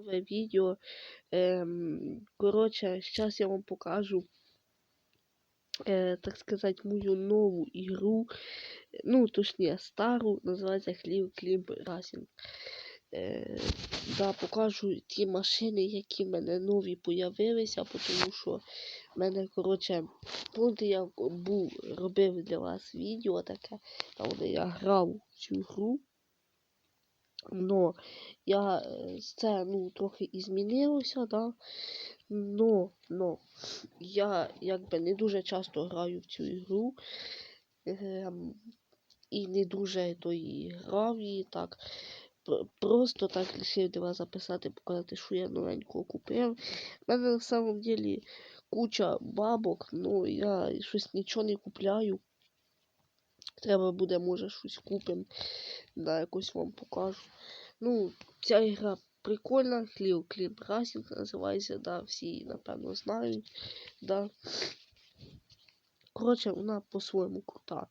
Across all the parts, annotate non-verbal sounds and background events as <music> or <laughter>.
нове відео. Ем, коротше, зараз я вам покажу, е, так сказати, мою нову ігру. Ну, точніше, стару, називається Хлів Клімп Racing. Е, да, покажу ті машини, які в мене нові появилися, тому що в мене, коротше, помните, я був, робив для вас відео таке, там де я грав цю гру. Но я е, це ну, трохи і змінилося, да. Но, но я якби не дуже часто граю в цю ігру. Ем, і не дуже то і грав її так. Просто так вирішив для вас записати, показати, що я новенького купив. У мене на самом деле куча бабок, ну я щось нічого не купляю. Треба буде, може, щось купим. Да, якось вам покажу. Ну, ця ігра прикольна, Хлів Кліп Расінг називається, да, всі напевно, знають. Да. Коротше, вона по-своєму крута.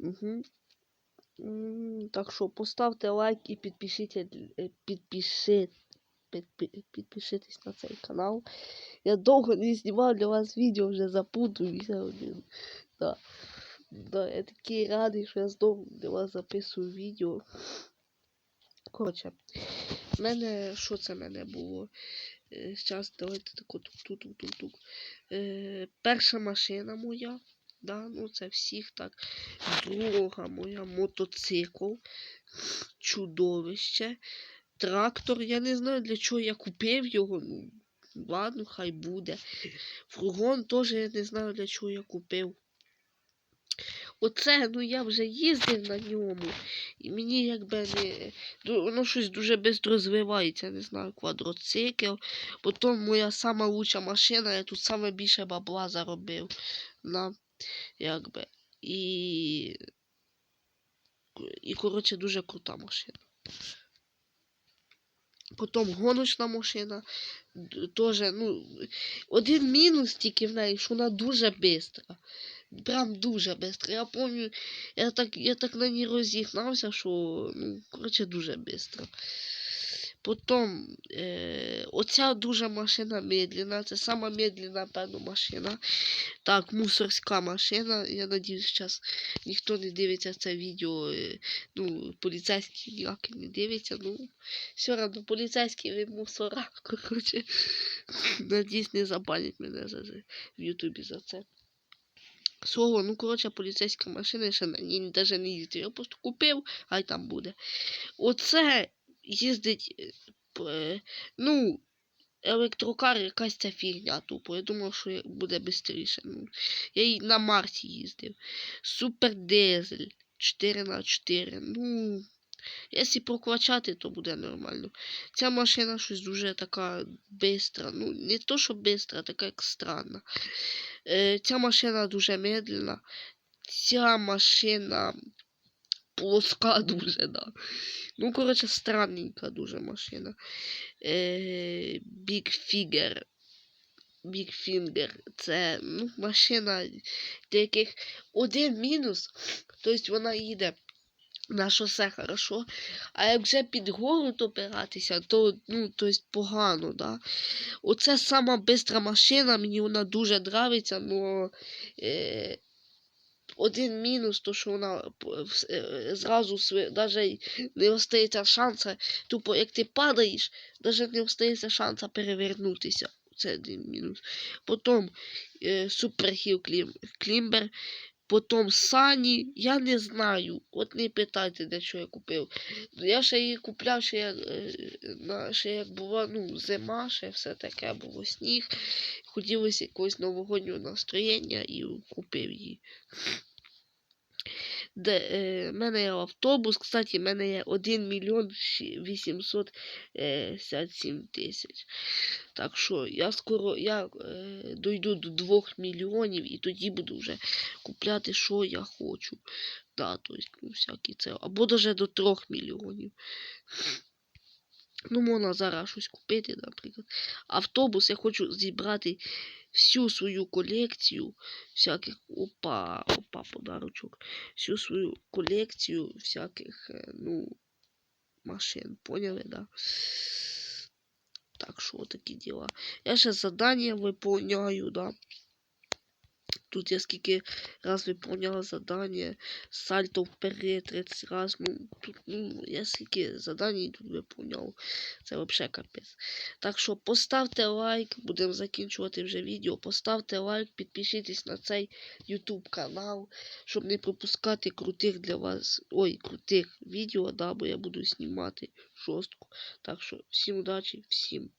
Угу. Так що поставте лайк і підпишіться, е, підпиши, підпи- підпишитесь на цей канал. Я довго не знімав для вас відео, вже запутуюся. Да. Да, я такий радий, що я знову для вас записую відео. Коротше, в мене що це в мене було? Зараз давайте таку тук тук тук тук Е, Перша машина моя. Да, ну це всіх так. Друга моя мотоцикл, чудовище, трактор. Я не знаю для чого я купив його. Ну, ладно, хай буде. Фургон теж я не знаю для чого я купив. Оце, ну я вже їздив на ньому, і мені якби не. Воно щось дуже швидко розвивається, не знаю, квадроцикл. Потім моя сама лучша машина, я тут саме більше бабла заробив. На, якби. І. І, коротше, дуже крута машина. Потім гоночна машина. Теж, ну, один мінус тільки в неї, що вона дуже швидка. Прям дуже швидко. Я пам'ятаю, я так, я так на ній розігнався, що, ну, коротше, дуже швидко. Потім, е, оця дуже машина медленна, це сама медленна, певно, машина. Так, мусорська машина. Я надіюсь, зараз ніхто не дивиться це відео. е, Ну, поліцейські ніякі не дивиться. Ну, все одно поліцейські ви мусора. <laughs> Коротше, надіюсь, не забанять мене за- в Ютубі за це. Слово, ну, коротше, поліцейська машина, ще на ній навіть не їздив. Я просто купив, а й там буде. Оце їздить, е, е, ну, електрокар якась ця фігня тупо. Я думав, що буде швидше. Ну, я й на Марсі їздив. Супер дизель 4 на 4 Ну, якщо проквачати, то буде нормально. Ця машина щось дуже така бистра. Ну, не то, що бистра, така як странна. Е, ця машина дуже медленна. Ця машина плоска <laughs> дуже, да. Ну, коротше, странненька дуже машина. Е, Big Figure. Big Finger. Це ну, машина, для яких один мінус, тобто вона їде на шосе хорошо, а як вже під гору добиратися, то ну, тобто погано, да. Оце сама бистра машина, мені вона дуже нравиться, но е, один мінус, то що вона е, зразу даже не остається шанса, тупо як ти падаєш, даже не остається шанса перевернутися. Це один мінус. Потім е, Суперхіл Клім, Клімбер, потім Сані, я не знаю. От не питайте, де що я купив. Я ще її купляв, ще як, е, ще як була ну, зима, ще все таке було сніг. Хотілося якогось новогоднього настроєння і купив її. Де, е, мене є автобус, кстати, в мене є 1 мільйон щ- 867 тисяч. Так що я скоро я, е, дойду до 2 мільйонів і тоді буду вже купляти, що я хочу. Да, то ну, всякі це. Або даже до 3 мільйонів. Ну, можна зараз щось купити, наприклад. Автобус я хочу зібрати всю свою колекцію всяких. Опа, опа, подарочок. Всю свою колекцію всяких, е, ну, машин. Поняли, да? Так що такі діла. Я ще задання виповняю, да. Тут я скільки раз виповняла задання, сальто вперед 30 раз. Ну, тут, ну, я скільки задань тут виповняв. Це взагалі капець. Так що поставте лайк, будемо закінчувати вже відео. Поставте лайк, підпишіться на цей YouTube канал, щоб не пропускати крутих для вас. Ой, крутих відео, да, бо я буду знімати жорстко. Так що всім удачі, всім